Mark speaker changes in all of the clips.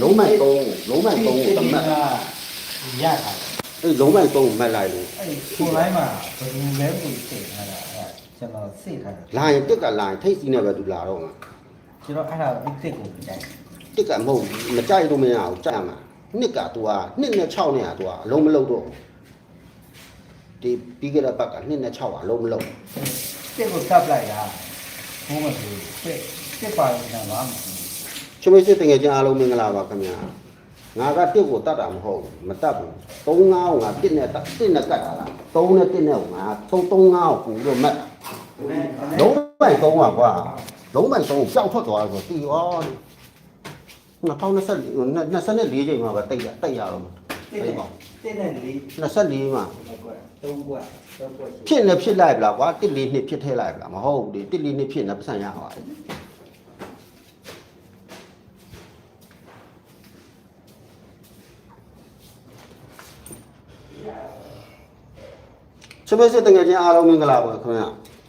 Speaker 1: လုံးမိုက်သုံးလုံးမိုက်သုံးကိုတမတ်
Speaker 2: ရတာ
Speaker 1: အဲ့လုံးမိုက်သုံးကိုမှတ်လိုက်လို့
Speaker 2: အဲ့ကိုလိုင်းမှာဘယ်လိုလဲကိုစိတ်ထားတာအဲ့ကျွန်တော်စိတ်ထားတာ
Speaker 1: လာရင်တက်ကလာရင်ထိတ်စီးနေပဲသူလာတော့မှာ
Speaker 2: ကျွန်တော်အဲ့ဒါဒီစိတ်ကိုကြိုက်
Speaker 1: တက်ကမဟုတ်ဘူးမကြိုက်လို့မရဘူးကြက်မှာနှစ်ကသူကနှစ်နဲ့6နဲ့ကသူကအလုံးမလုံးတော့ဒီပြီးကြတဲ့ဘက်ကနှစ်နဲ့6ကအလုံးမလုံး
Speaker 2: စိတ်ကိုတပ်လိုက်တာဘုံမလို့စိတ်စိတ်ပါနေတာမှမဟုတ်
Speaker 1: ချမစစ်တငယ်ချင်းအားလုံးမင်္ဂလာပါခင်ဗျာငါကတစ်ကိုတတ်တာမဟုတ်ဘူးမတတ်ဘူး3 5ကိုငါတစ်နဲ့တတ်တစ်နဲ့ကတ်တာလား3နဲ့တစ်နဲ့ကိုငါ3 3 5ကိုပူလို့မှတ်တာလုံးမိုက်သုံးပါကွာလုံးမိုက်သုံးကိုပျောက်ထွက်သွားဆိုတီရော2024 24ချိန်မှာပဲတိတ်ရတိတ်ရတော့မှာ
Speaker 2: တိ
Speaker 1: အဲ့
Speaker 2: တ်
Speaker 1: ပေါ့
Speaker 2: တဲ့တဲ့လေး
Speaker 1: 24မှာ
Speaker 2: ကွာသုံးကွာသုံးကွာ
Speaker 1: ဖြစ်နေဖြစ်လိုက်ဗလားကွာတစ်လေးနှစ်ဖြစ်ထဲလိုက်ဗလားမဟုတ်ဘူးဒီတစ်လေးနှစ်ဖြစ်နေပတ်စံရပါဘူး ချမေစစ်တငယ်ချင်းအားလုံးမင်္ဂလာပါခင်ဗျာ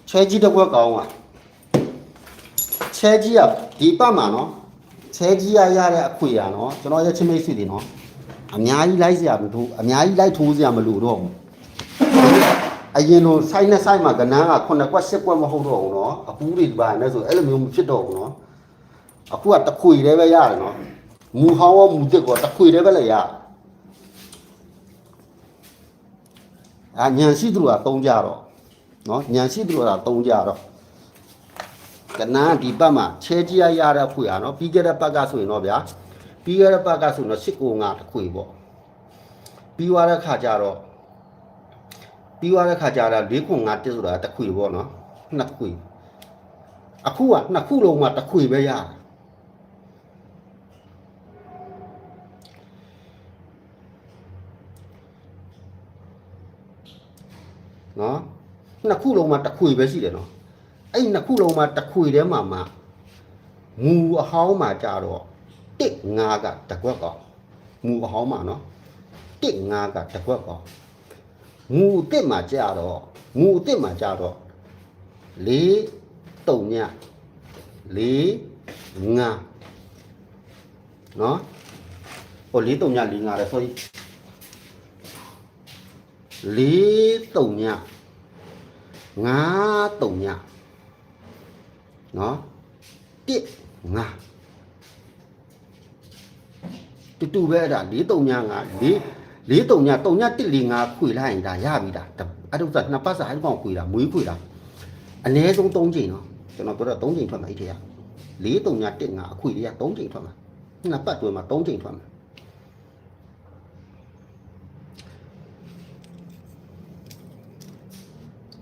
Speaker 1: ချဲကြီးတစ်ခွက်ကောင်းပါချဲကြီးကဒီပတ်မှာနော်ချဲကြီးရရတဲ့အခွေရနော်ကျွန်တော်ရဲ့ချမေစစ်တွေနော်အများကြီးလိုက်စရာမလိုအများကြီးလိုက်ထိုးစရာမလိုတော့ဘူး အရင်လိုစိုက်နဲ့စိုက်မှာကနန်းက9ကွက်10ကွက်မဟုတ်တော့ဘူးเนาะအပူးတွေဒီပိုင်းနဲ့ဆိုအဲ့လိုမျိုးမဖြစ်တော့ဘူးเนาะအခုကတခွေတည်းပဲရတယ်เนาะမူဟောင်းရောမူတစ်ကောတခွေတည်းပဲလည်းရတယ် အာညံရှိသူကသုံးကြတော့เนาะညံရှိသူကသုံးကြတော့ကနန်းဒီပတ်မှာချဲကြီးရရတဲ့ခွေอ่ะเนาะပြီးခဲ့တဲ့ပတ်ကဆိုရင်တော့ဗျာပြီးခဲ့တဲ့ပတ်ကဆိုရင်တော့စစ်ကိုငါတခွေပေါ့ပြီးသွားတဲ့ခါကျတော့ ပြီးသွားတဲ့ခါကျတော့၄ခွန်5တက်ဆိုတာတစ်ခွေပေါ့နော်နှစ်ခွေအခုကနှစ်ခုလုံးမှာတစ်ခွေပဲရတယ် နော်နှစ်ခုလုံးမှာတစ်ခွေပဲရှိတယ်နော်အဲ့နှစ်ခုလုံးမှာတစ်ခွေထဲမှာမှမူအဟောင်းမှာကြတော့တစ်5ကတစ်ခွက်ကောမူအဟောင်းမှာနော်တစ်5ကတစ်ခွက်ကောငူအစ်စ်မှာကြတော့ငူအစ်စ်မှာကြတော့လေးတုံညလေးငါနော်ဟိုလေးတုံညလေးငါလဲ sorry လေးတုံညငါတုံညနော်တစ်ငါတူတူပဲအဲ့ဒါလေးတုံညငါလေးလေးတုံညတုံညတစ်လေးငါခွေလိုက်ရင်ဒါရပြီဒါအဲ့ဒါကနှစ်ပတ်စာအဲ့ကောင်ခွေတာမွေးခွေတာအနည်းဆုံး၃ချိန်နော်ကျွန်တော်ပြောတော့၃ချိန်ထွက်မှာအဲ့ထဲကလေးတုံညတစ်ငါအခွေတွေက၃ချိ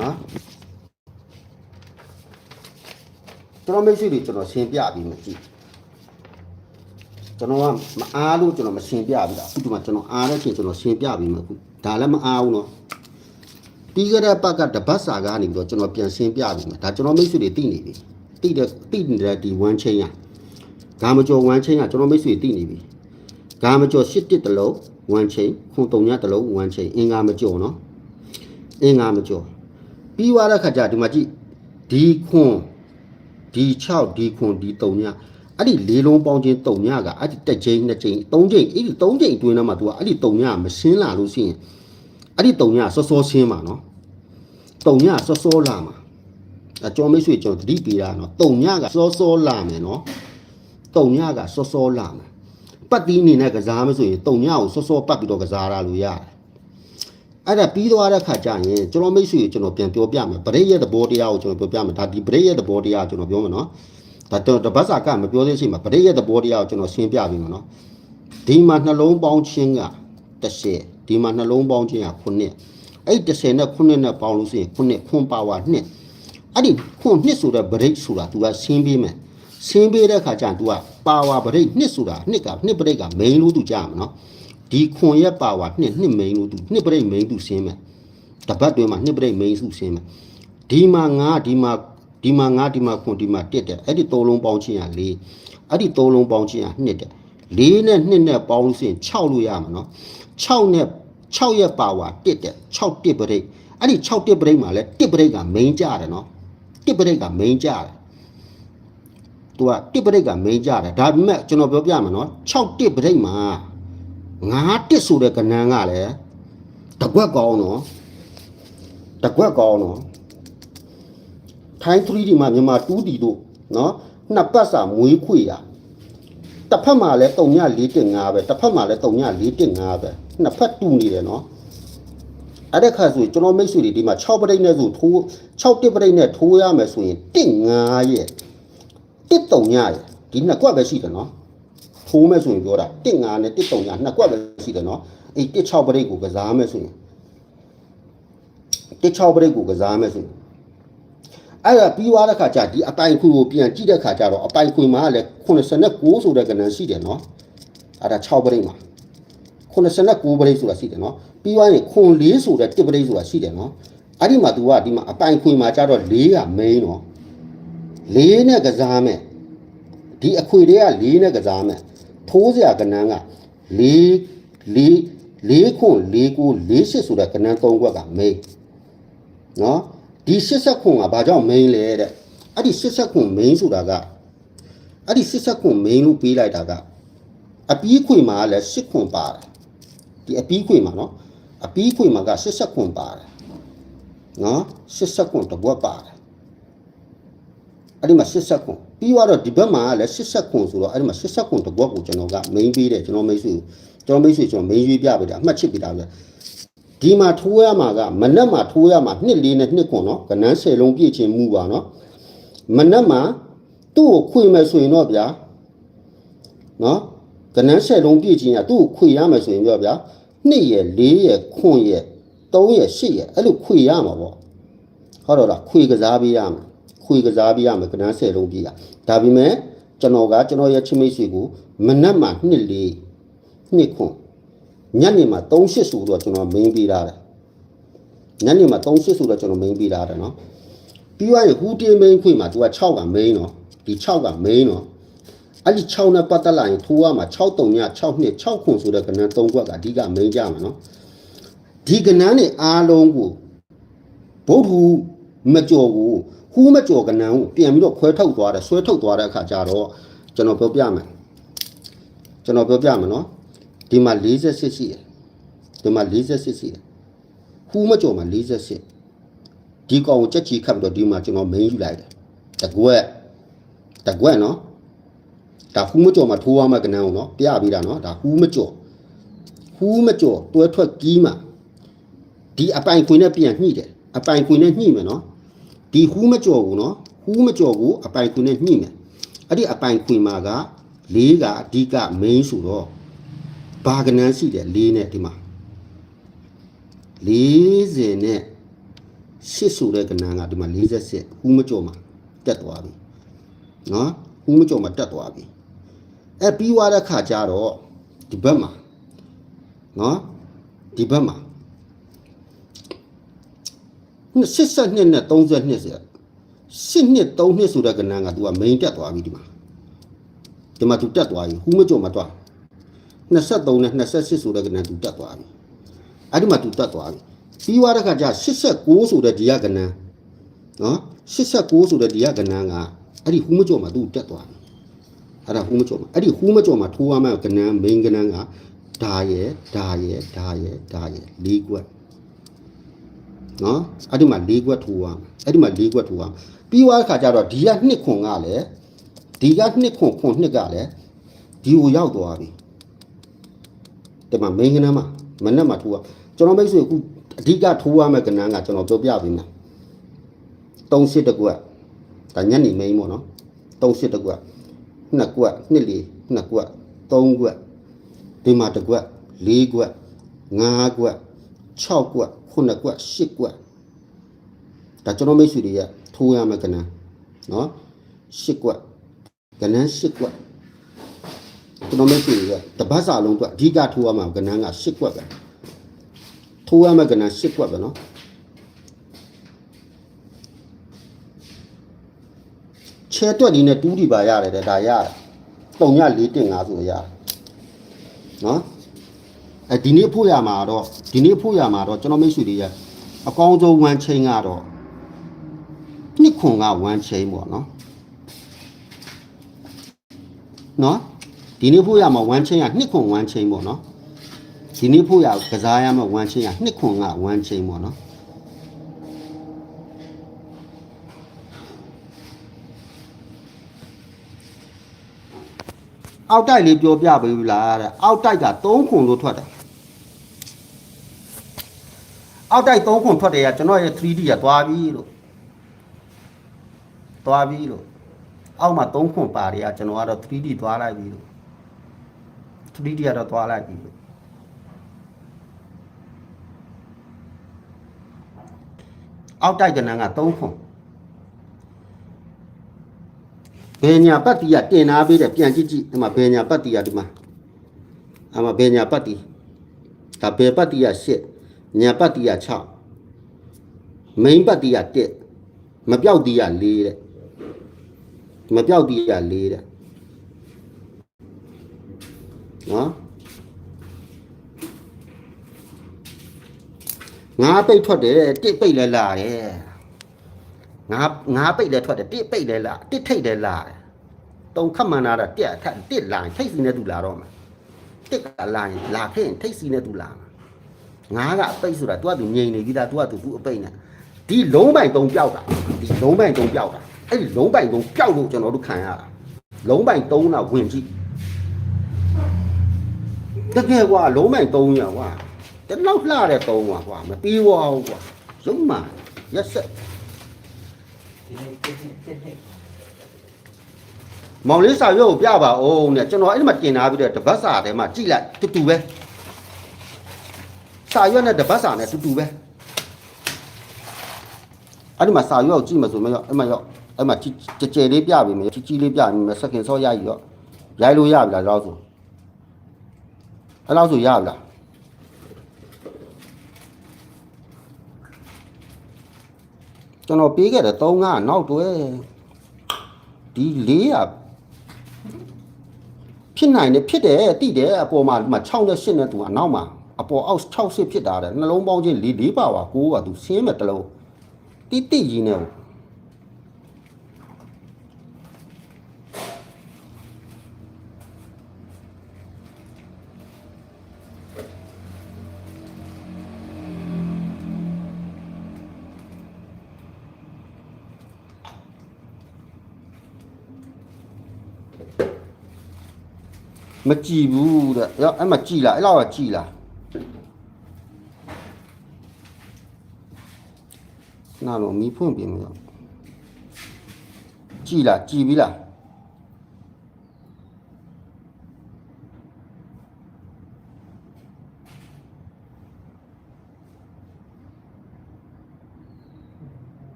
Speaker 1: နော်ကျွန်တော်မိတ်ဆွေတွေကျွန်တော်ရှင်းပြပြီးမကြည့်ကျွန်တော်ကမအားလို့ကျွန်တော်မရှင်းပြဘူးလားအခုဒီမှာကျွန်တော်အားတဲ့ချိန်ကျွန်တော်ရှင်းပြပြီးမှအခုဒါလည်းမအားဘူးနော်ပြီးခဲ့တဲ့ပတ်ကတပတ်စာကနေပြီးတော့ကျွန်တော်ပြန်ရှင်းပြပြီးမှဒါကျွန်တော်မိတ်ဆွေတွေသိနေပြီသိတဲ့သိနေတဲ့ဒီ1ချိန်ရဂါမကျော်1ချိန်ရကျွန်တော်မိတ်ဆွေသိနေပြီဂါမကျော်၈တစ်တလုံး1ချိန်ခွန်တုံညတလုံး1ချိန်အင်္ဂါမကျော်နော်အင်္ဂါမကျော် ပြီးသွားတဲ့ခါကျဒီမှာကြည့်ဒီခွန်ဒီ6ဒီခွန်ဒီ3ညအဲ့ဒီလေးလုံးပေါင်းချင်း3ညကအဲ့ဒီတစ်ချိန်နှစ်ချိန်3ချိန်အဲ့ဒီ3ချိန်အတွင်းထဲမှာ तू ကအဲ့ဒီ3ညမရှင်းလာလို့ရှိရင်အဲ့ဒီ3ညစောစောရှင်းမှာနော်3ညစောစောလာမှာအကျော်မိတ်ဆွေကျွန်တော်တတိပေးတာနော်3ညကစောစောလာမယ်နော်3ညကစောစောလာမယ်ပတ်တီးနေနဲ့ကစားမဆိုရင်3ညကိုစောစောပတ်ပြီးတော့ကစားရလို့ရတယ် အဲ့ဒါပြီးသွားတဲ့ခါကျရင်ကျွန်တော်မိတ်ဆွေကိုကျွန်တော်ပြန်ပြောပြမယ်ဗရိတ်ရဲ့သဘောတရားကိုကျွန်တော်ပြောပြမယ်ဒါဒီဗရိတ်ရဲ့သဘောတရားကိုကျွန်တော်ပြောမယ်နော်ဒါတော့တပတ်စာကမပြောသေးရှိမှာဗရိတ်ရဲ့သဘောတရားကိုကျွန်တော်ရှင်းပြပြီးမယ်နော်ဒီမှာနှလုံးပေါင်းခြင်းက30ဒီမှာနှလုံးပေါင်းခြင်းက9အဲ့30နဲ့9နဲ့ပေါင်းလို့ရှိရင်9ခွန်ပါဝါ2အဲ့ဒီခွန်2ဆိုတဲ့ဗရိတ်ဆိုတာ तू ကရှင်းပေးမယ်ရှင်းပေးတဲ့ခါကျရင် तू ကပါဝါဗရိတ်2ဆိုတာ2က2ဗရိတ်က main လို့ तू ကြားမှာနော် ဒီခွန်ရက်ပါဝါနှစ်နှစ်မိန်လို့သူနှစ်ပြိတ်မိန်သူဆင်းမယ်တပတ်တွင်မှာနှစ်ပြိတ်မိန်စုဆင်းမယ်ဒီမှာငါဒီမှာဒီမှာငါဒီမှာခွန်ဒီမှာတက်တယ်အဲ့ဒီသုံးလုံးပေါင်းချင်းရ၄အဲ့ဒီသုံးလုံးပေါင်းချင်းရနှစ်တယ်၄နဲ့နှစ်နဲ့ပေါင်းလို့ရှိရင်6လို့ရမှာနော်6နဲ့6ရက်ပါဝါတက်တယ်6တစ်ပြိတ်အဲ့ဒီ6တစ်ပြိတ်မှာလဲတစ်ပြိတ်ကမိန်ကြတယ်နော်တစ်ပြိတ်ကမိန်ကြတယ်သူကတစ်ပရိတ်ကမိန်ကြတယ်ဒါပေမဲ့ကျွန်တော်ပြောပြမှာနော်6တစ်ပရိတ်မှာ 9တစ်ဆိုတဲ့ကဏ္ဍကလည်းတကွက်ကောင်းနော်တကွက်ကောင်းနော်ထိုင်း 3D မှာမြန်မာ 2D တို့နော်နှစ်ပတ်စာမွေးခွေရတစ်ဖက်မှာလည်း3ည4.5ပဲတစ်ဖက်မှာလည်း3ည4.5ပဲနှစ်ဖက်တူနေတယ်နော်အဲ့တဲ့ခါဆိုရင်ကျွန်တော်မိတ်ဆွေတွေဒီမှာ6ပရိတ်နဲ့ဆိုထိုး6တစ်ပရိတ်နဲ့ထိုးရမယ်ဆိုရင်1.5ရဲ့1.3ညရဲ့ဒီနှစ်ကွက်ပဲရှိတယ်နော် ထိုးမယ်ဆိုရင်ပြောတာ1.5နဲ့1.3ညနှစ်ကွက်ပဲရှိတယ်နော်အဲ့1.6ပရိတ်ကိုကစားမယ်ဆိုရင်1.6ပရိတ်ကိုကစားမယ်ဆိုရင်အဲ့ဒါပြီးသွားတဲ့ခါကျဒီအပိုင်ခွေကိုပြန်ကြည့်တဲ့ခါကျတော့အပိုင်ခွေမှာလည်း89ဆိုတဲ့ကဏ္ဍရှိတယ်နော်အဲ့ဒါ6ပရိတ်မှာ89ပရိတ်ဆိုတာရှိတယ်နော်ပြီးသွားရင်ခွန်4ဆိုတဲ့1ပရိတ်ဆိုတာရှိတယ်နော်အဲ့ဒီမှာ तू ကဒီမှာအပိုင်ခွေမှာကျတော့4က main နော်4နဲ့ကစားမယ်ဒီအခွေတွေက4နဲ့ကစားမယ် ထိုးစရာကဏ္ဍက4 4 4ခွန်4ကို4 8ဆိုတဲ့ကဏ္ဍ3ခွက်က main နော်ဒီ80ခွန်ကဘာကြောင့် main လဲတဲ့အဲ့ဒီ80ခွန် main ဆိုတာကအဲ့ဒီ80ခွန် main လို့ပေးလိုက်တာကအပီးခွေမှာလည်း10ခွန်ပါတယ်ဒီအပီးခွေမှာနော်အပီးခွေမှာက80ခွန်ပါတယ်နော်80ခွန်တစ်ဘွက်ပါတယ် အဲ့ဒီမှာ80ခွန်ပြီးတော့ဒီဘက်မှာကလည်း80ခွန်ဆိုတော့အဲ့ဒီမှာ80ခွန်တစ်ဘွက်ကိုကျွန်တော်က main ပေးတယ်ကျွန်တော်မိတ်ဆွေကိုကျွန်တော်မိတ်ဆွေကျွန်တော် main ရွေးပြပေးတာအမှတ်ချစ်ပေးတာပဲဒီမှာထိုးရမှာကမနက်မှာထိုးရမှာ2လေးနဲ့2ခွန်နော်ကနန်း10လုံးပြည့်ချင်းမူပါနော်မနက်မှာသူ့ကိုခွေမယ်ဆိုရင်တော့ဗျာနော်ကနန်း10လုံးပြည့်ချင်းကသူ့ကိုခွေရမယ်ဆိုရင်ပြောဗျာ2ရဲ့4ရဲ့ခွန်ရဲ့3ရဲ့8ရဲ့အဲ့လိုခွေရမှာပေါ့ဟုတ်တော့လားခွေကစားပေးရမှာ ခွေကစားပေးရမှာကနန်း10လုံးပြည့်ရဒါပေမဲ့ကျွန်တော်ကကျွန်တော်ရဲ့ချစ်မိတ်ဆွေကိုမနက်မှာ2လေး2ခွန်ညနေမှာ38ဆိုတော့ကျွန်တော် main ပေးထားတယ်ညနေမှာ38ဆိုတော့ကျွန်တော် main ပေးထားတယ်နော်ပြီးသွားရင်ဟူတင် main ခွေမှာ तू က6က main နော်ဒီ6က main နော်အဲ့ဒီ6နဲ့ပတ်သက်လာရင်ထိုးရမှာ6 3ည6နှစ်6ခွန်ဆိုတဲ့ကဏ္ဍ3ခွက်ကအဓိကမိန်ကြမှာနော်ဒီကဏ္ဍနဲ့အားလုံးကိုဗုဒ္ဓမကြော်ကို ဟူးမကြော်ကဏ္ဍကိုပြန်ပြီးတော့ခွဲထုတ်သွားတယ်ဆွဲထုတ်သွားတဲ့အခါကျတော့ကျွန်တော်ပြောပြမယ်ကျွန်တော်ပြောပြမယ်နော်ဒီမှာ48ရှိတယ်ဒီမှာ48ရှိတယ်ဟူးမကြော်မှာ48ဒီကောင်ကိုကြက်ချီခတ်ပြီးတော့ဒီမှာကျွန်တော်မိန်ယူလိုက်တယ်တကွက်တကွက်နော်ဒါဟူးမကြော်မှာထိုးရမှာကနန်းအောင်နော်ပြပေးတာနော်ဒါဟူးမကြော်ဟူးမကြော်တွဲထွက်ကီးမှာဒီအပိုင်ခွေနဲ့ပြန်ညှိတယ်အပိုင်ခွေနဲ့ညှိမယ်နော် ဒီဟူးမကြော်ကိုနော်ဟူးမကြော်ကိုအပိုင်ခွေနဲ့ညှိမယ်အဲ့ဒီအပိုင်ခွေမှာကလေးကအဓိက main ဆိုတော့ဘာကနန်းရှိတယ်လေးနဲ့ဒီမှာ40နဲ့8ဆိုတဲ့ကနန်းကဒီမှာ48ဟူးမကြော်မှာတက်သွားပြီနော်ဟူးမကြော်မှာတက်သွားပြီအဲပြီးသွားတဲ့ခါကျတော့ဒီဘက်မှာနော်ဒီဘက်မှာ 82နဲ့32ဆို8နှစ်3နှစ်ဆိုတဲ့ကဏ္ဍက तू က main တက်သွားပြီဒီမှာဒီမှာ तू တက်သွားပြီဟူးမကြုံမှာတွား23နဲ့28ဆိုတဲ့ကဏ္ဍ तू တက်သွားပြီအဲ့ဒီမှာ तू တက်သွားပြီပြီးသွားတဲ့ခါကျ89ဆိုတဲ့ဒီကကဏ္ဍနော်89ဆိုတဲ့ဒီကကဏ္ဍကအဲ့ဒီဟူးမကြုံမှာ तू တက်သွားပြီ အဲ့ဒါဟူးမကြော်မှာအဲ့ဒီဟူးမကြော်မှာထိုးရမယ့်ကနန်း main ကနန်းကဒါရဲ့ဒါရဲ့ဒါရဲ့ဒါရဲ့၄ကွက် နော်အဲ့ဒီမှာ၄ကွက်ထိုးရမှာအဲ့ဒီမှာ၄ကွက်ထိုးရမှာပြီးသွားတဲ့ခါကျတော့ဒီကနှစ်ခွန်ကလည်းဒီကနှစ်ခွန်ခွန်နှစ်ကလည်းဒီကိုရောက်သွားပြီဒီမှာ main ကနန်းမှာမနဲ့မှာထိုးရကျွန်တော်မိတ်ဆွေအခုအဓိကထိုးရမယ့်ကနန်းကကျွန်တော်ပြောပြပေးမယ်၃ရှစ်တကွက်ဒါညနေ main ပေါ့နော်၃ရှစ်တကွက်နှစ်ကွက်နှစ်လီနှစ်ကွက်သုံးကွက်ဒီမှာတစ်ကွက်လေးကွက်ငါးကွက်6ကွက် ခုနှစ်ကွက်10ကွက်ဒါကျွန်တော်မိတ်ဆွေတွေကထိုးရမယ်ကနန်းနော်10ကွက်ကနန်း10ကွက်ကျွန်တော်မိတ်ဆွေတွေကတပတ်စာလုံးကွက်အဓိကထိုးရမှာကနန်းက10ကွက်ပဲထိုးရမယ်ကနန်း10ကွက်ပဲနော်ချဲတွက်ဒီနဲ့တူးဒီပါရတယ်တဲ့ဒါရတယ်ပုံည4.5ဆိုရတယ်နော် အဲဒီနေ့ဖို့ရမှာတော့ဒီနေ့ဖို့ရမှာတော့ကျွန်တော်မိတ်ဆွေတွေရအကောင်းဆုံး one chain ကတော့နှစ်ခွန်က one chain ပေါ့နော်နော်ဒီနေ့ဖို့ရမှာ1 chain က2ခွန်1 chain ပေါ့နော်ဒီနေ့ဖို့ရကစားရမှာ1 chain က2ခွန်က1 chain ပေါ့နော်အောက်တိုက်လေးပြောပြပေးဘူးလားတဲ့အောက်တိုက်က3ခွန်လို့ထွက်တယ် အောက်တိုက်3ခွန်ထွက်တယ်ကကျွန်တော်ရဲ့ 3D ကသွားပြီလို့သွားပြီလို့အောက်မှာ3ခွန်ပါတယ်ကကျွန်တော်ကတော့ 3D သွားလိုက်ပြီလို့ 3D ကတော့သွားလိုက်ပြီလို့အောက်တိုက်ကနန်းက3ခွန်ဘယ်ညာပတ်တီကတင်နာပေးတယ်ပြန်ကြည့်ကြည့်ဒီမှာဘယ်ညာပတ်တီကဒီမှာအမဘယ်ညာပတ်တီဒါဘယ်ပတ်တီက8 ညာပတ်တီက6မိန်းပတ်တီက1မပြောက်တီက4တဲ့မပြောက်တီက4တဲ့နော်ငါပိတ်ထွက်တယ်တစ်ပိတ်လဲလာတယ်ငါငါပိတ်လဲထွက်တယ်တစ်ပိတ်လဲလာတစ်ထိတ်လဲလာတယ်တုံခတ်မှန်လာတာတက်ထက်တစ်လာရင်ထိတ်စီနဲ့သူလာတော့မှာတစ်ကလာရင်လာခဲ့ရင်ထိတ်စီနဲ့သူလာမှာ ငါကအပိတ်ဆိုတာ तू ကသူငြိမ်နေပြီသား तू ကသူသူအပိတ်နဲ့ဒီလုံးပိုင်တုံပြောက်တာဒီလုံးပိုင်တုံပြောက်တာအဲ့ဒီလုံးပိုင်တုံပြောက်လို့ကျွန်တော်တို့ခံရတာလုံးပိုင်တုံးတာဝင်ကြည့်တကယ်ကွာလုံးမိုင်300ကွာတလောက်လှတဲ့300ကွာကွာမပြီးဝအောင်ကွာရုံးမှရက်ဆက်
Speaker 2: ဒီနေ့တစ်နှစ်တစ်နှစ်
Speaker 1: မောင်လေးစာရွက်ကိုပြပါအောင်တဲ့ကျွန်တော်အဲ့ဒီမှာတင်ထားပြီးတဲ့တပတ်စာထဲမှာကြည့်လိုက်တူတူပဲ စာရွက်နဲ့တပတ်စာနဲ့တူတူပဲအဲ့ဒီမှာစာရွက်ကိုကြည့်မှဆိုမရောအဲ့မှာရောအဲ့မှာကြည်ကြဲကြဲလေးပြပြီမယ်ကြီးကြီးလေးပြပြီမယ်စက္ကင်စောရည်ရောရိုက်လို့ရပြီလားတော့ဆိုအဲ့လောက်ဆိုရပြီလားကျွန်တော်ပေးခဲ့တဲ့3ကနောက်တွဲဒီ400ဖြစ်နိုင်တယ်ဖြစ်တယ်တိတယ်အပေါ်မှာဒီမှာ6နဲ့8နဲ့သူအနောက်မှာ အပေါ်အောက်6 8ဖြစ်တာတဲ့နှလုံးပေါင်းချင်း4 4ပါပါ9ပါသူဆင်းမဲ့တစ်လုံးတိတိကြီးနဲ့မကြည်ဘူးတဲ့ရောအဲ့မှာကြည်လားအဲ့လောက်ကကြည်လား နာတော့မီးဖွင့်ပြင်မရောကြည်လားကြည်ပြီလား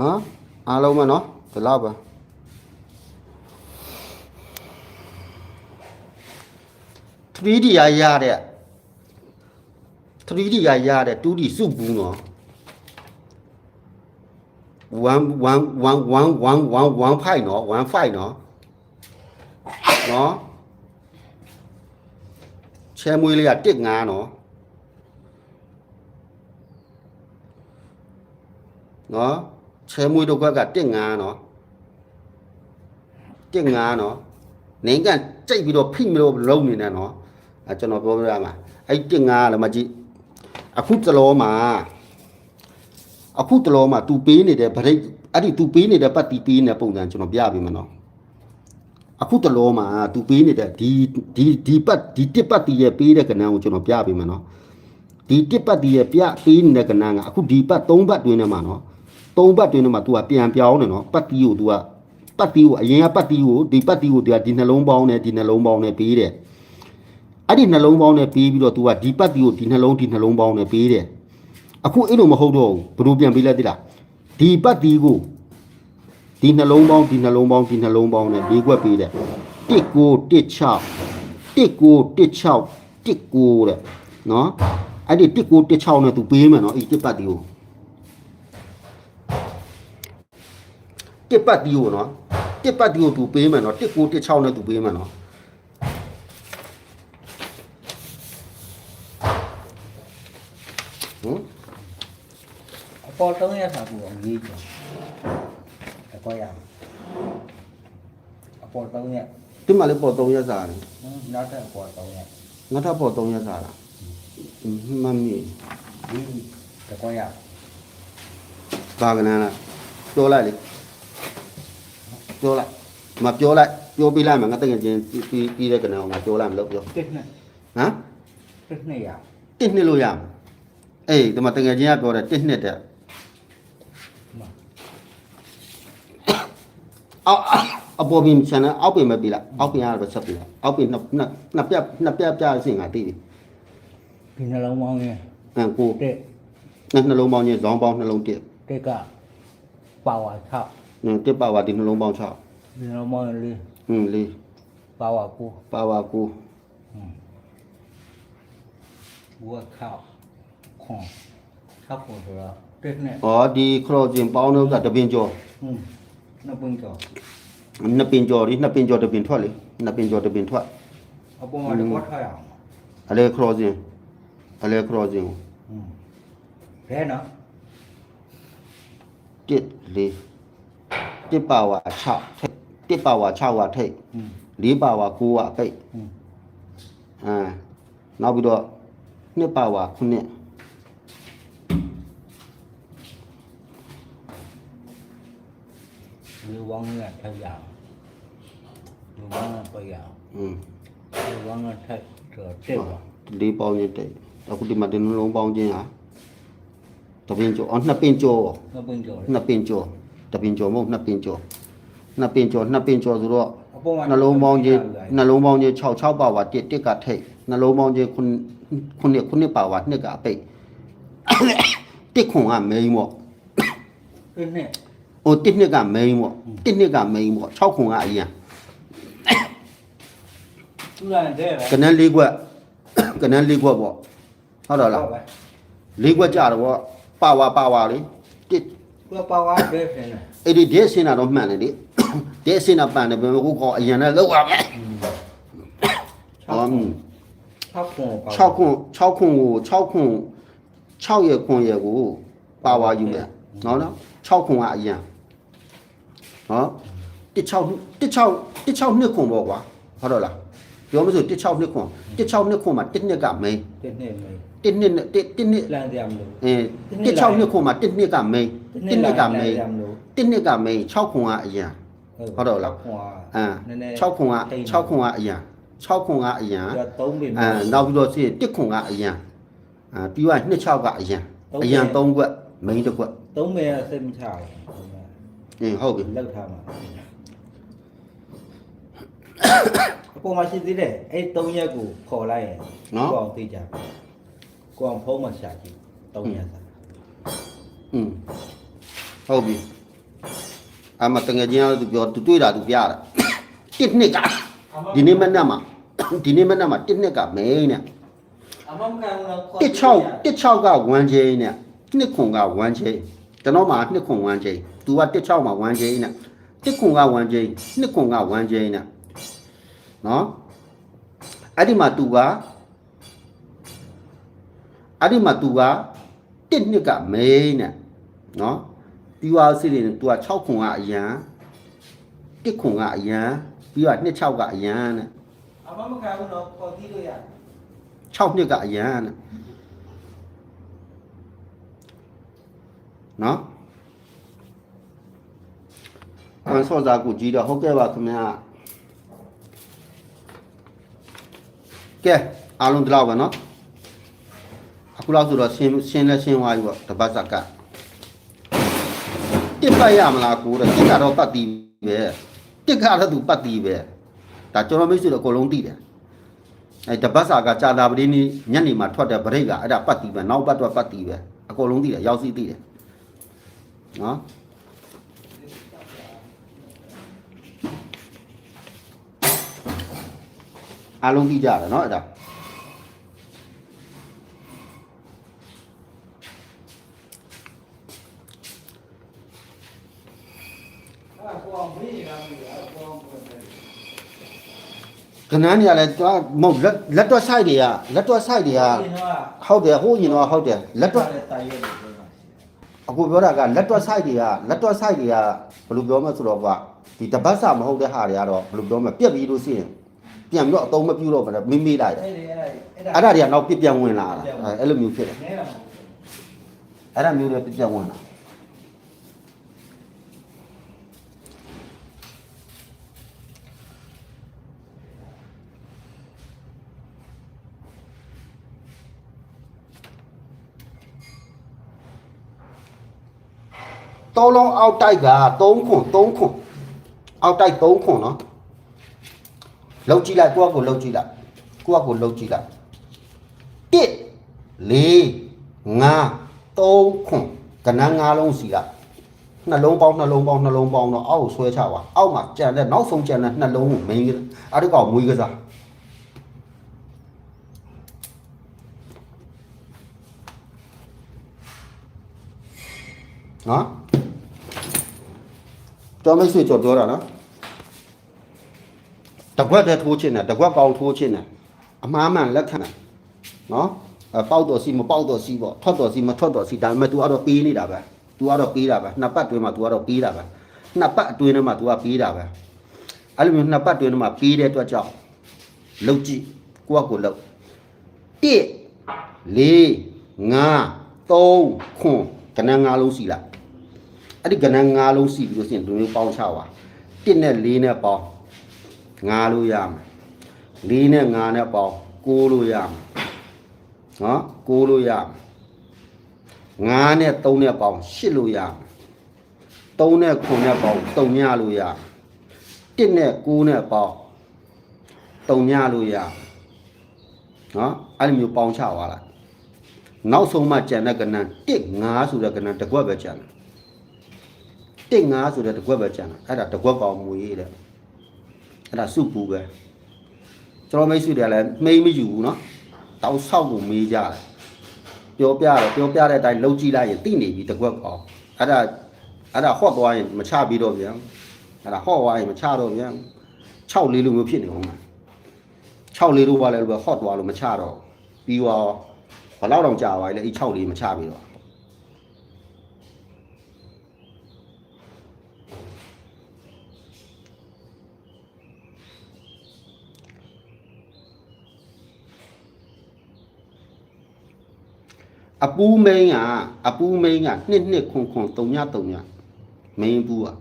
Speaker 1: နော်အားလုံးပဲနော်ဒီလောက်ပဲ 3D ရရတဲ့ 3D ရရတဲ့ 2D စုဘူးနော်1 1 1 1 1 1 1 5နော်1 5နော်နော်ချဲမွေးလေးက1 5နော်နော်ချဲမွေးတို့ဘက်က1 5နော်1 5နော်နေကကြိတ်ပြီးတော့ဖိမလို့လုံးနေတယ်နော်အဲကျွန်တော်ပြောပြရမှာအဲ့1 5လည်းမကြည့် အခုတလောမှာအခုတလောမှာ तू ပေးနေတဲ့ဗရိတ်အဲ့ဒီ तू ပေးနေတဲ့ပတ်တီပေးနေတဲ့ပုံစံကျွန်တော်ပြပေးမယ်နော်အခုတလောမှာ तू ပေးနေတဲ့ဒီဒီဒီပတ်ဒီတစ်ပတ်တီရဲ့ပေးတဲ့ကဏ္ဍကိုကျွန်တော်ပြပေးမယ်နော်ဒီတစ်ပတ်တီရဲ့ပြပေးနေတဲ့ကဏ္ဍကအခုဒီပတ်3ပတ်တွင်းထဲမှာနော် 3ပတ်တွင်းထဲမှာ तू ကပြန်ပြောင်းတယ်နော်ပတ်တီကို तू ကပတ်တီကိုအရင်ကပတ်တီကိုဒီပတ်တီကို तू ကဒီနှလုံးပေါင်းနဲ့ဒီနှလုံးပေါင်းနဲ့ပေးတယ် အဲ့ဒီနှလုံးပေါင်းနဲ့ပေးပြီးတော့ तू ကဒီပတ်တီကိုဒီနှလုံးဒီနှလုံးပေါင်းနဲ့ပေးတယ်အခုအဲ့လိုမဟုတ်တော့ဘူးဘလို့ပြန်ပေးလိုက်သလားဒီပတ်တီကိုဒီနှလုံးပေါင်းဒီနှလုံးပေါင်းဒီနှလုံးပေါင်းနဲ့၄ခွက်ပေးတယ်1 9 1 6 1 9 1 6 1 9တဲ့နော်အဲ့ဒီ1 9 1 6နဲ့ तू ပေးမယ်နော်အဲ့ဒီပတ်တီကိုတစ်ပတ်တီးကိုနော်တစ်ပတ်တီးကိုသူပေးမယ်နော်တစ်ကိုတစ်ချောင်းနဲ့သူပေးမယ်နော် ဟမ်
Speaker 2: အပေါ်300ထားပူအောင်ရေးကြကွာရအပေါ်3ရက်
Speaker 1: ဒီမှာလည်းပေါ်3ရက်စားတယ်
Speaker 2: နောက်ထပ်အပေါ်3ရက်
Speaker 1: ငါထပ်ပေါ်3ရက်စားလားအင်းမှတ်မိ
Speaker 2: ဒီတကွာရ
Speaker 1: ဘာကနန်းလားပြောလိုက်လေပြောလိုက်မပြောလိုက်ပြောပြလိုက်မှာငါတကယ်ချင်းပြီးပြီးတဲ့ကနန်းကိုငါပြောလိုက်မလို့ပြော
Speaker 2: တစ်နှစ်
Speaker 1: ဟမ်
Speaker 2: တစ်နှစ်ရ
Speaker 1: တစ်နှစ်လို့ရမှာအေးဒီမှာတကယ်ချင်းကပြောတယ်တစ်နှစ်တဲ့ အောက်အပေါ်ပင်ချန်တယ်အောက်ပင်ပဲပြေးလိုက်အောက်ပင်ကတော့ဆက်ပြေးလိုက်အောက်ပင်နှစ်နှစ်ပြနှစ်ပြပြစင်ကတည်ပြီ
Speaker 2: ဒီနှလုံးပေါင်းရဲ့
Speaker 1: အန်ကို
Speaker 2: တက်
Speaker 1: နှစ်နှလုံးပေါင်းရဲ့ဇောင်းပေါင်းနှလုံးတက်
Speaker 2: တက်ကပါဝါ6
Speaker 1: နင်းတက်ပါဝါဒီနှလုံးပေါင်း6
Speaker 2: နှလုံးပေါင်းလေး
Speaker 1: ဟင်းလေး
Speaker 2: ပါဝါ9
Speaker 1: ပါဝါ9
Speaker 2: ဟင်းဝါခောက်ခွန်ခောက်ပေါ်ဆိုတော့တက်နဲ့
Speaker 1: ဩဒီခရိုဂျင်ပေါင်းတော့ကတပင်ကျော်
Speaker 2: ဟင်း နှစ်ပင်ကျော်
Speaker 1: နှစ်ပင်ကြော်ဒီနှစ်ပင်ကြော်တစ်ပင်ထွက်လေနှစ်ပင်ကြော်တစ်ပင်ထွက်
Speaker 2: အပေါ်မှာတကောထားရအောင်
Speaker 1: အလဲခရော့စင်အလဲခရော့စင်
Speaker 2: ဟုတ်ဘယ်နော်
Speaker 1: တစ်လေးတစ်ပါဝါ6ထိတ်တစ်ပါဝါ6ဝါထိတ်၄ပါဝါ9ဝါပိတ်အာနောက်ပြီးတော့နှစ်ပါဝါ9
Speaker 2: လူဝန်းကထိုက်ရအောင်လူဝန်းကပြရအောင်
Speaker 1: อืม
Speaker 2: လူဝန်းကထိုက်ဆိုတော့တက်ပါ
Speaker 1: လေးပေါင်းချင်းတိတ်အခုဒီမှာဒီနှလုံးပေါင်းချင်းဟာတပင်ကျော်အော်နှစ်ပင်ကျော်
Speaker 2: နှစ်ပွင့်ကျော်
Speaker 1: နှစ်ပင်ကျော်တပင်ကျော်မဟုတ်နှစ်ပင်ကျော်နှစ်ပင်ကျော်နှစ်ပင်ကျော်ဆိုတော့
Speaker 2: အပေါ်မှာ
Speaker 1: နှလုံးပေါင်းချင်းနှလုံးပေါင်းချင်း6 6ပါဝါ1 1ကထိတ်နှလုံးပေါင်းချင်း9 9 9ပါဝါ2ကအပိတ်တစ်ခွန်ကမိန်ပေါ့
Speaker 2: တစ်နှစ်
Speaker 1: ဟိုတစ်နှစ်ကမိန်ပေါ့တစ်နှစ်ကမိန်ပေါ့6ခွန်ကအရင်
Speaker 2: သူလာတဲ့ပဲ
Speaker 1: ကနန်းလေးခွက်ကနန်းလေးခွက်ပေါ့ဟုတ်တော့လားလေးခွက်ကြတော့ပေါ့ပါဝါပါဝါလေတစ်
Speaker 2: သူပါဝါတဲ့ဖြစ်နေ
Speaker 1: အဲ့ဒီဒဲဆင်းတာတော့မှန်တယ်လေဒဲဆင်းတာပန်တယ်ဘယ်မှာကိုကအရင်နဲ့လောက်ပါမယ်ဟော
Speaker 2: 6ခွန်ပါ
Speaker 1: 6ခွန်း6ခွန်းကို6ခွန်း6ရက်ခွန်းရက်ကိုပါဝါယူမယ်နော်နော်6ခွန်းကအရင် ဟော16 16 16နှစ်ခွန်းပေါ့ကွာဟုတ်တော့လားပြောမစို့16နှစ်ခွန်း16နှစ်ခွန်းမှာ1နှစ်က main
Speaker 2: တစ်နှစ်မေး
Speaker 1: 1နှစ်နဲ့1နှစ်
Speaker 2: လမ်းတရားမလို့
Speaker 1: အဲ16နှစ်ခွန်းမှာ1နှစ်က main 1နှစ်က main 1နှစ်က main 6ခွန်းကအရင်ဟုတ်တော့လား
Speaker 2: ခွန်
Speaker 1: အာ
Speaker 2: နည်းနည်း
Speaker 1: 6ခွန်က6ခွန်ကအရန်6ခွန်ကအရန်
Speaker 2: သူက3ပေ
Speaker 1: အာနောက်ပြီးတော့စီ1ခွန်ကအရန်အာပြီးတော့2 6ကအရန်အရန်3ခွက်မိန်းတစ်ခွက်
Speaker 2: 3ပေကစိတ်မချဘူး
Speaker 1: အင်းဟုတ်ပြီ
Speaker 2: လောက်ထားမှာအပေါ်မှာရှိသေးတယ်အဲ့3ရက်ကိုခေါ်လိုက်ရင်ကိုအောင်သိကြကိုအောင်ဖုံးမှရှာကြည့်3ရက်စား
Speaker 1: อืมဟုတ်ပြီအမတငယ်ချင်းကသူပြောသူတွေ့တာသူပြတာ1နှစ်ကဒီနေ့မနက်မှာဒီနေ့မနက်မှာ1နှစ်ကမိန်းနဲ့
Speaker 2: အမမကန်တော့ခေါ်
Speaker 1: 16 16က1ချိန်နဲ့2ခွန်က1ချိန် ကျွန်တော်မှာ2ခွန်1ချိန်သူက16မှာ1ချိန်နဲ့1ခွန်က1ချိန်2ခွန်က1ချိန်နဲ့နော်အဲ့ဒီမှာသူကအဲ့ဒီမှာသူက1နှစ်ကမိန်းနဲ့နော်ပြီးသွားစီတယ်သူက6ခွန်ကအရန်1ခွန်ကအရန်ပြီးတော့2 6ကအရန်နဲ့
Speaker 2: အမမကန်တော့ခေါ်ကြည့်လို့ရ
Speaker 1: 6နှစ်ကအရန်နဲ့ နော်ကန်စောစာကိုကြည့်တော့ဟုတ်ကဲ့ပါခင်ဗျာကဲအားလုံးဒီလောက်ပဲနော်အခုလောက်ဆိုတော့ရှင်းရှင်းလဲရှင်းသွားပြီပေါ့တပတ်စကတစ်ပတ်ရမလားကိုတဲ့တစ်ကတော့ပတ်တီးပဲတစ်ကတော့သူပတ်တီးပဲဒါကျွန်တော်မိတ်ဆွေတို့အကုန်လုံးသိတယ်အဲတပတ်စာကကြာတာပတိနေ့ညနေမှာထွက်တဲ့ဗရိတ်ကအဲ့ဒါပတ်တီးပဲနောက်ပတ်တော့ပတ်တီးပဲအကုန်လုံးသိတယ်ရောက်စီသိတယ် နော်အားလုံးသိကြတယ်နော်အဲ့ဒါ
Speaker 2: အဲ့ကိုအောင်မေးနေတာမဟုတ်ဘူးကိုအောင်ပြောတယ်
Speaker 1: ကနန်းနေရလဲတွားမဟုတ်လက်လက်တော့ site တွေကလက်တော့ site တွေက
Speaker 2: ဒီတော့
Speaker 1: ဟုတ်တယ်ဟိုးရင်တော့ဟုတ်တယ်လက်တော့
Speaker 2: တိုင်ရတယ်ပြောတာ
Speaker 1: အခုပြောတာကလက်တွက် site တွေကလက်တွက် site တွေကဘယ်လိုပြောမလဲဆိုတော့ကဒီတပတ်စာမဟုတ်တဲ့ဟာတွေကတော့ဘယ်လိုပြောမလဲပြက်ပြီးလို့ရှိရင်ပြန်ပြီးတော့အသုံးမပြုတော့ဘူးမိမိလိုက်တယ်
Speaker 2: အဲ့ဒီအဲ့ဒါ
Speaker 1: အဲ့ဒါတွေကနောက်ပြပြန်ဝင်လာတာအဲ့လိုမျိုးဖြစ်တယ်
Speaker 2: နဲတာ
Speaker 1: အဲ့ဒါမျိုးတွေပြပြန်ဝင်လာ တောလုံးအောက်တိုက်က3ခွန်3ခွန်အောက်တိုက်3ခွန်နော်လောက်ကြည့်လိုက်ကိုယ့်အကိုလောက်ကြည့်လိုက်ကိုယ့်အကိုလောက်ကြည့်လိုက်1 4 5 3ခွန်ကနန်း၅လုံးစီလိုက်နှလုံးပေါင်းနှလုံးပေါင်းနှလုံးပေါင်းတော့အောက်ကိုဆွဲချပါအောက်မှာကြံတဲ့နောက်ဆုံးကြံတဲ့နှလုံးကိုမင်းအဲ့ဒီကောင်မွေးကစားနော် တော်မိတ်ဆွေကြော်ပြောတာနော်တကွက်တည်းထိုးချင်းတယ်တကွက်ကောင်းထိုးချင်းတယ်အမှားမှန်လက်ခံတယ်နော်အပေါက်တော်စီမပေါက်တော်စီပေါ့ထွက်တော်စီမထွက်တော်စီဒါပေမဲ့ तू ကတော့ပေးနေတာပဲ तू ကတော့ပေးတာပဲနှစ်ပတ်တွင်းမှာ तू ကတော့ပေးတာပဲနှစ်ပတ်အတွင်းထဲမှာ तू ကပေးတာပဲအဲ့လိုမျိုးနှစ်ပတ်တွင်းထဲမှာပေးတဲ့အတွက်ကြောင့်လှုပ်ကြည့်ကိုယ့်အကိုလှုပ်1 4 5 3ခွန်ကနန်း၅လုံးစီလိုက် အဲ့ဒီကနန်း၅လုံးစီပြီးလို့ရှိရင်ဒီလိုမျိုးပေါင်းချပါ1နဲ့4နဲ့ပေါင်း5လို့ရမယ်4နဲ့5နဲ့ပေါင်း6လို့ရမယ်နော်6လို့ရမယ်5နဲ့3နဲ့ပေါင်း8လို့ရမယ်3နဲ့9နဲ့ပေါင်း3ညလို့ရမယ်1နဲ့9နဲ့ပေါင်း3ညလို့ရမယ်နော်အဲ့လိုမျိုးပေါင်းချသွားလိုက်နောက်ဆုံးမှကြံတဲ့ကဏ္ဍ1 5ဆိုတဲ့ကဏ္ဍတစ်ခွက်ပဲကြံတယ် 1 5ဆိုတဲ့တစ်ခွက်ပဲကြံတယ်အဲ့ဒါတစ်ခွက်ကောင်မွေးတဲ့အဲ့ဒါစုပူပဲကျွန်တော်မိတ်ဆွေတွေကလည်းမှိမ့်မယူဘူးเนาะတောက်ဆောက်ကိုမေးကြတယ်ပြောပြတယ်ပြောပြတဲ့အတိုင်းလှုပ်ကြည့်လိုက်ရင်သိနေပြီတစ်ခွက်ကောင်အဲ့ဒါအဲ့ဒါဟော့သွားရင်မချပြီးတော့ပြန်အဲ့ဒါဟော့သွားရင်မချတော့ပြန်6လေးလိုမျိုးဖြစ်နေအောင်မှာ6လေးလိုပါလဲလို့ဟော့သွားလို့မချတော့ပြီးတော့ဘယ်တော့တော့ကြာပါလဲအဲ့6လေးမချပြီးတော့ အပူးမင်းကအပူးမင်းကနှစ်နှစ်ခွန်ခွန်တုံညတုံညမင်းပူးอ่ะ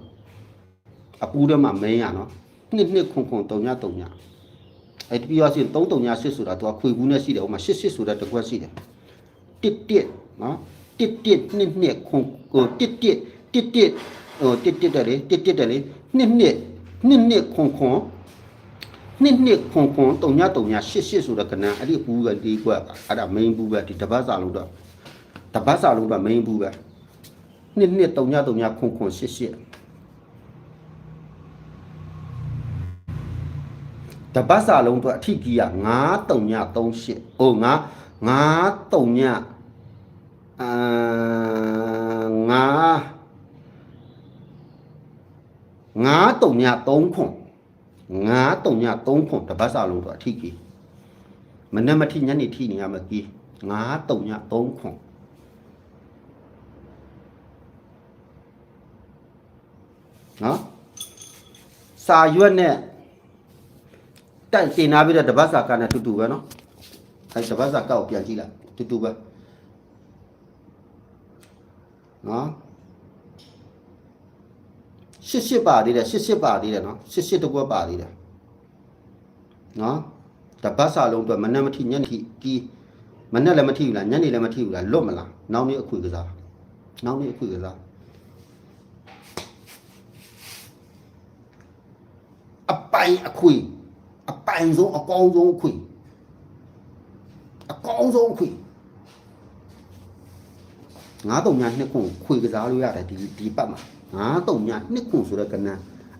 Speaker 1: အပူးထဲမှာမင်းရနော်နှစ်နှစ်ခွန်ခွန်တုံညတုံညအဲ့ဒီပြီးတော့ရှင်3တုံည8ဆိုတာသူကခွေဘူးနဲ့ရှိတယ်ဟိုမှာ8 8ဆိုတဲ့တစ်ခွက်ရှိတယ်တစ်တစ်နော်တစ်တစ်နှစ်နှစ်ခွန်ဟိုတစ်တစ်တစ်တစ်ဟိုတစ်တစ်တယ်လေတစ်တစ်တယ်လေနှစ်နှစ်နှစ်နှစ်ခွန်ခွန်နှစ်နှစ်ခွန်ခွန်တုံညတုံည8 8ဆိုတဲ့ကဏ္ဍအဲ့ဒီဘူးကဒီကွက်ကအဲ့ဒါမင်းဘူးပဲဒီတပတ်စာလို့တော့ တပတ်စာလုံးကမင်းဘူးပဲနှစ်နှစ်တုံညတုံညခွန်ခွန်ရှစ်ရှစ်တပတ်စာလုံးတော့အထိကြီးက9တုံည38အို9 9တုံညအာ9 9တုံည3ခွန်9တုံည3ခွန်တပတ်စာလုံးတော့အထိကြီးမနေ့မထိညနေထိနေရမှာကြီး9တုံည3ခွန် နော်စာရွက်နဲ့တိုက်တင်နာပြီးတော့တပတ်စာကနဲ့တူတူပဲနော်အဲတပတ်စာကောက်ပြန်ကြည့်လိုက်တူတူပဲနော်ရှစ်ရှစ်ပါသေးတယ်ရှစ်ရှစ်ပါသေးတယ်နော်ရှစ်ရှစ်တကွက်ပါသေးတယ်နော်တပတ်စာလုံးအတွက်မနဲ့မထိညနေထိဒီမနဲ့လည်းမထိဘူးလားညနေလည်းမထိဘူးလားလွတ်မလားနောက်နေ့အခွေကစားနောက်နေ့အခွေကစား အ ပိုင်အခွေအပိုင်ဆုံးအကောင်းဆုံးအခွေအကောင်းဆုံးအခွေငါးတုံညာနှစ်ခုခွေကစားလို့ရတယ်ဒီဒီပတ်မှာငါးတုံညာနှစ်ခုဆိုတဲ့ကဏ္ဍ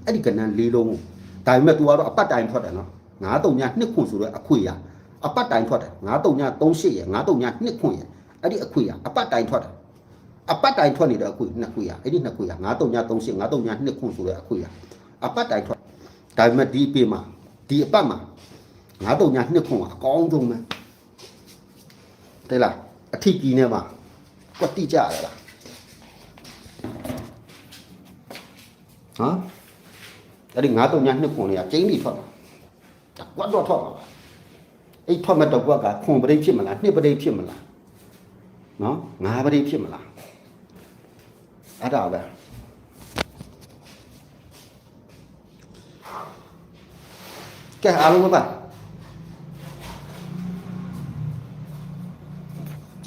Speaker 1: အဲ့ဒီကဏ္ဍလေးလုံးကိုဒါပေမဲ့ तू ကတော့အပတ်တိုင်းထွက်တယ်နော်ငါးတုံညာနှစ်ခုဆိုတဲ့အခွေရအပတ်တိုင်းထွက်တယ်ငါးတုံညာ38ရငါးတုံညာနှစ်ခုရအဲ့ဒီအခွေရအပတ်တိုင်းထွက်တယ်အပတ်တိုင်းထွက်နေတဲ့အခွေနှစ်ခွေရအဲ့ဒီနှစ်ခွေရငါးတုံညာ38ငါးတုံညာနှစ်ခုဆိုတဲ့အခွေရအပတ်တိုင်းထွက် ဒါပေမဲ့ဒီအပြင်မှာဒီအပတ်မှာငါးတုံညာနှစ်ခွန်ကအကောင်းဆုံးပဲတဲ့လားအထီးကြီးနဲ့မှာကွက်တိကြရလားဟမ်အဲ့ဒီငါးတုံညာနှစ်ခွန်တွေကကျင်းပြီးထွက်တာကွက်တော့ထွက်ပါပါအဲ့ထွက်မဲ့တော့ကွက်ကခွန်ပရိဖြစ်မလားနှစ်ပရိဖြစ်မလားနော်ငါးပရိဖြစ်မလားအဲ့ဒါပဲ ကဲအားလုံးပဲပါ